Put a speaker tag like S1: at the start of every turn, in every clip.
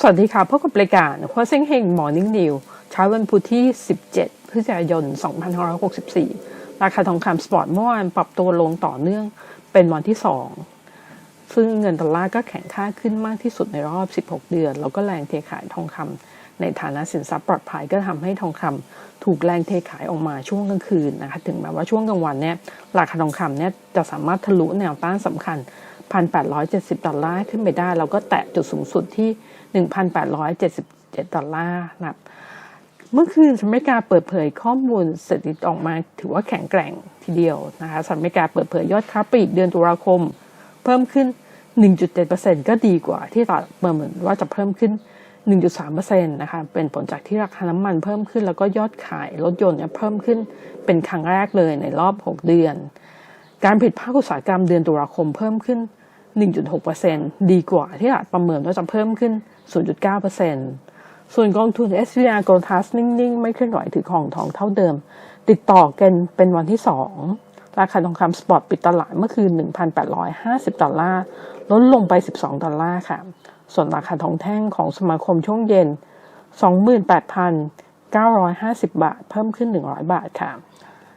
S1: สวัสดีค่ะพบกับรายการหัวเซ็งเฮง Morning New เช้าวันพุธที่ 17 พฤศจิกายน 2564 ราคาทองคำสปอร์ตเมื่อวานปรับตัวลงต่อเนื่องเป็นวันที่ 2 ซึ่งเงินดอลลาร์ก็แข็งค่าขึ้นมากที่สุดในรอบ 16 เดือน แล้วก็แรงเทขายทองคำในฐานะสินทรัพย์ปลอดภัยก็ทำให้ทองคำถูกแรงเทขายออกมาช่วงกลางคืนนะคะถึงแม้ว่าช่วงกลางวันเนี่ยราคาทองคำเนี่ยจะสามารถทะลุแนวต้านสำคัญ 1,870 ดอลลาร์ขึ้นไปได้แล้วก็แตะจุดสูงสุดที่ 1,877 ดอลลาร์นะครับเมื่อคืนสหรัฐอเมริกาเปิดเผยข้อมูลเศรษฐกิจออกมาถือว่าแข็งแกร่งทีเดียวนะคะสหรัฐอเมริกาเปิดเผยยอดค้าปลีกเดือนตุลาคม เพิ่มขึ้น 1.7%ก็ดีกว่าที่ตลาดประเมินว่าจะเพิ่มขึ้น 1.3%นะคะเป็นผลจากที่ราคาน้ำมันเพิ่มขึ้นแล้วก็ยอดขายรถยนต์เนี่ยเพิ่มขึ้นเป็นครั้งแรกเลยในรอบ 6 เดือน การผลิตภาคอุตสาหกรรมเดือนตุลาคมเพิ่มขึ้น 1.6%ดีกว่าที่ตลาดประเมินว่าจะเพิ่มขึ้น 0.9%ส่วนกองทุน SVR Gold Trust นิ่ง ๆ ไม่เคลื่อนไหวถือของทองเท่าเดิม ติดต่อกันเป็นวันที่ 2 ราคาทองคำสปอร์ตปิดตลาดเมื่อคืน 1,850 ดอลลาร์ ลดลงไป 12 ดอลลาร์ค่ะ ส่วนราคาทองแท่งของสมาคมช่วงเย็น 28,950 บาท เพิ่มขึ้น 100 บาทค่ะ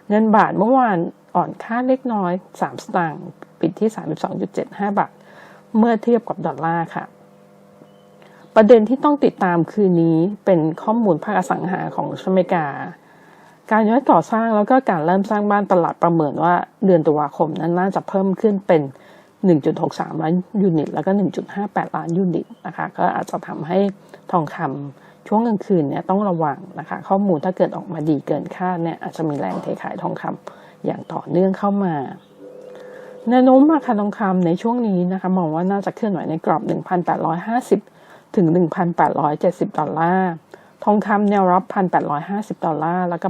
S1: เงินบาทเมื่อวาน อ่อนค่าเล็กน้อย 3 สตางค์ปิดที่ 32.75 บาท เมื่อเทียบกับดอลลาร์ค่ะ ประเด็นที่ต้องติดตามคืนนี้เป็นข้อมูลภาคอสังหาของสหรัฐอเมริกา การย้ายก่อสร้างแล้วก็การเริ่มสร้างบ้านตลาดประเมินว่าเดือนตุลาคมนั้นน่าจะเพิ่มขึ้นเป็น 1.63 ล้านยูนิต แล้วก็ 1.58 ล้านยูนิตนะคะ ก็อาจจะทำให้ทองคำช่วงกลางคืนเนี่ยต้องระวังนะคะ ข้อมูลถ้าเกิดออกมาดีเกินคาดเนี่ยอาจจะมีแรงเทขายทองคำ อย่างต่อเนื่องเข้ามาแนวโน้มราคาทองคำในช่วงนี้นะคะมองว่าน่าจะเคลื่อนไหวในกรอบ 1,850 ถึง 1,870 ดอลลาร์ ทองคำแนวรับ 1,850 ดอลลาร์ แล้วก็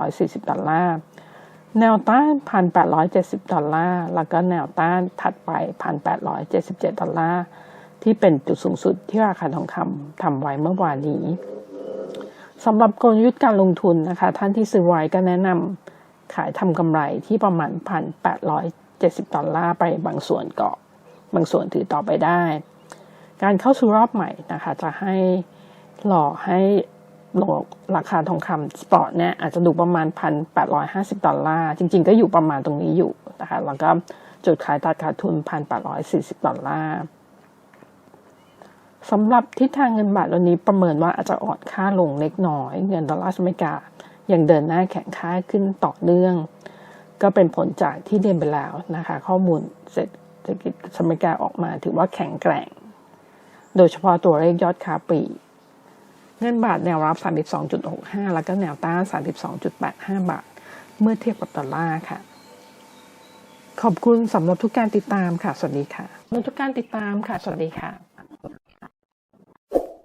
S1: 1,840 ดอลลาร์ แนวต้าน 1,870 ดอลลาร์ แล้วก็แนวต้านถัดไป 1,877 ดอลลาร์ ที่เป็นจุดสูงสุดที่ราคาทองคำทำไว้เมื่อวานนี้สำหรับกลยุทธ์การลงทุนนะคะ ท่านที่ซื้อไว้ก็แนะนำ ขายทำกำไรที่ประมาณ 1,870 ดอลลาร์ไปบางส่วนก่อนบางส่วนถือต่อไปได้ การเข้าสู่รอบใหม่นะคะ จะให้หลอกให้ลงราคาทองคำสปอร์ตเนี่ยอาจจะดูประมาณ 1,850 ดอลลาร์ จริง ๆ ก็อยู่ประมาณตรงนี้อยู่นะคะ แล้วก็จุดขายตัดขาดทุน 1,840 ดอลลาร์สำหรับทิศทางเงินบาทวันนี้ประเมินว่าอาจจะอ่อนค่าลงเล็กน้อย เงินดอลลาร์อเมริกา ยังเดินหน้าแข็งค่าขึ้นต่อเนื่อง ก็เป็นผลจากที่เรียนไปแล้วนะคะ ข้อมูลเศรษฐกิจอเมริกาออกมาถือว่าแข็งแกร่ง โดยเฉพาะตัวเลขยอดค้าปลีกเงินบาทแนวรับ 32.65 แล้วก็แนวต้าน 32.85 บาท เมื่อเทียบกับดอลลาร์ค่ะ ขอบคุณสำหรับทุกการติดตามค่ะ สวัสดีค่ะสำหรับทุกการติดตามค่ะ สวัสดีค่ะ